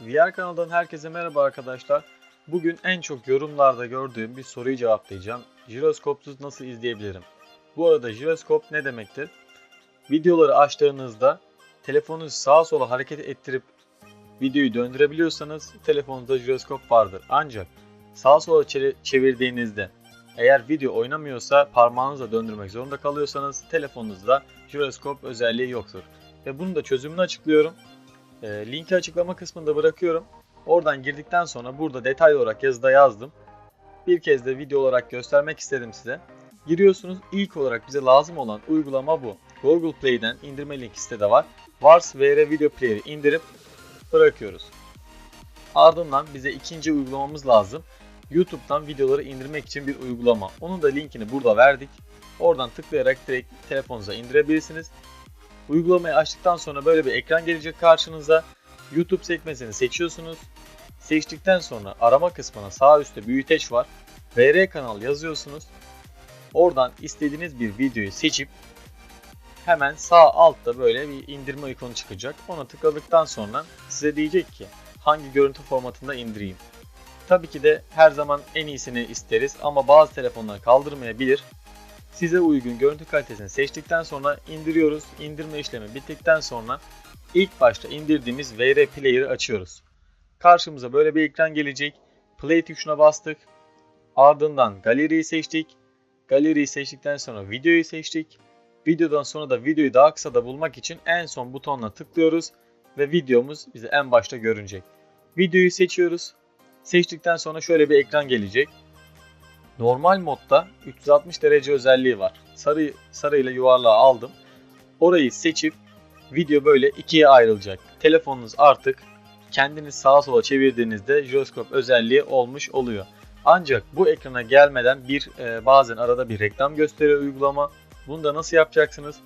VR kanalından herkese merhaba arkadaşlar. Bugün en çok yorumlarda gördüğüm bir soruyu cevaplayacağım. Jiroskopsuz nasıl izleyebilirim? Bu arada jiroskop ne demektir? Videoları açtığınızda telefonunuzu sağa sola hareket ettirip videoyu döndürebiliyorsanız telefonunuzda jiroskop vardır. Ancak sağa sola çe- çevirdiğinizde eğer video oynamıyorsa parmağınızla döndürmek zorunda kalıyorsanız telefonunuzda jiroskop özelliği yoktur. Ve bunun da çözümünü açıklıyorum. E, linki açıklama kısmında bırakıyorum. Oradan girdikten sonra burada detaylı olarak yazıda yazdım. Bir kez de video olarak göstermek istedim size. Giriyorsunuz. İlk olarak bize lazım olan uygulama bu. Google Play'den indirme linki sitede var. Vars VR Video Player'i indirip bırakıyoruz. Ardından bize ikinci uygulamamız lazım. YouTube'dan videoları indirmek için bir uygulama. Onun da linkini burada verdik. Oradan tıklayarak direkt telefonunuza indirebilirsiniz. Uygulamayı açtıktan sonra böyle bir ekran gelecek karşınıza. YouTube sekmesini seçiyorsunuz. Seçtikten sonra arama kısmına sağ üstte büyüteç var. VR kanal yazıyorsunuz. Oradan istediğiniz bir videoyu seçip hemen sağ altta böyle bir indirme ikonu çıkacak. Ona tıkladıktan sonra size diyecek ki hangi görüntü formatında indireyim. Tabii ki de her zaman en iyisini isteriz ama bazı telefonlar kaldırmayabilir. Size uygun görüntü kalitesini seçtikten sonra indiriyoruz. İndirme işlemi bittikten sonra ilk başta indirdiğimiz VR Player'ı açıyoruz. Karşımıza böyle bir ekran gelecek. Play tuşuna bastık. Ardından galeriyi seçtik. Galeriyi seçtikten sonra videoyu seçtik. Videodan sonra da videoyu daha kısa da bulmak için en son butonuna tıklıyoruz ve videomuz bize en başta görünecek. Videoyu seçiyoruz. Seçtikten sonra şöyle bir ekran gelecek. Normal modda 360 derece özelliği var. Sarı sarı ile yuvarlağı aldım. Orayı seçip video böyle ikiye ayrılacak. Telefonunuz artık kendiniz sağa sola çevirdiğinizde jiroskop özelliği olmuş oluyor. Ancak bu ekrana gelmeden bir e, bazen arada bir reklam gösteriyor uygulama. Bunu da nasıl yapacaksınız?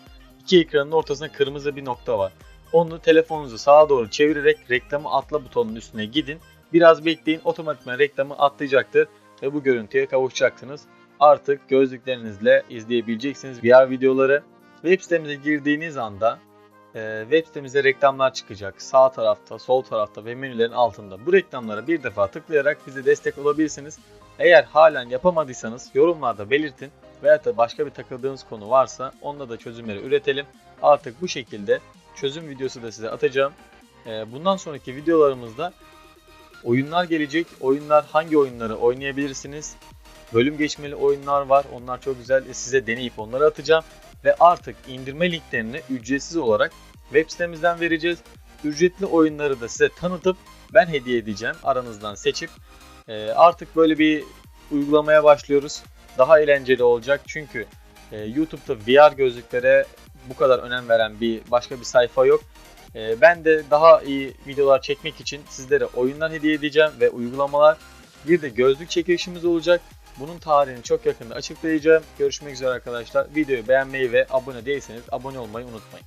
İki ekranın ortasında kırmızı bir nokta var. Onu telefonunuzu sağa doğru çevirerek reklamı atla butonunun üstüne gidin. Biraz bekleyin otomatikman reklamı atlayacaktır ve bu görüntüye kavuşacaksınız. Artık gözlüklerinizle izleyebileceksiniz VR videoları. Web sitemize girdiğiniz anda e, web sitemize reklamlar çıkacak. Sağ tarafta, sol tarafta ve menülerin altında. Bu reklamlara bir defa tıklayarak bize destek olabilirsiniz. Eğer halen yapamadıysanız yorumlarda belirtin veya da başka bir takıldığınız konu varsa onunla da çözümleri üretelim. Artık bu şekilde çözüm videosu da size atacağım. E, bundan sonraki videolarımızda oyunlar gelecek. Oyunlar hangi oyunları oynayabilirsiniz? Bölüm geçmeli oyunlar var. Onlar çok güzel. E, Size deneyip onları atacağım. Ve artık indirme linklerini ücretsiz olarak web sitemizden vereceğiz. Ücretli oyunları da size tanıtıp ben hediye edeceğim. Aranızdan seçip e, artık böyle bir uygulamaya başlıyoruz. Daha eğlenceli olacak çünkü e, YouTube'da VR gözlüklere bu kadar önem veren bir başka bir sayfa yok. E, ben de daha iyi videolar çekmek için sizlere oyunlar hediye edeceğim ve uygulamalar. Bir de gözlük çekilişimiz olacak. Bunun tarihini çok yakında açıklayacağım. Görüşmek üzere arkadaşlar. Videoyu beğenmeyi ve abone değilseniz abone olmayı unutmayın.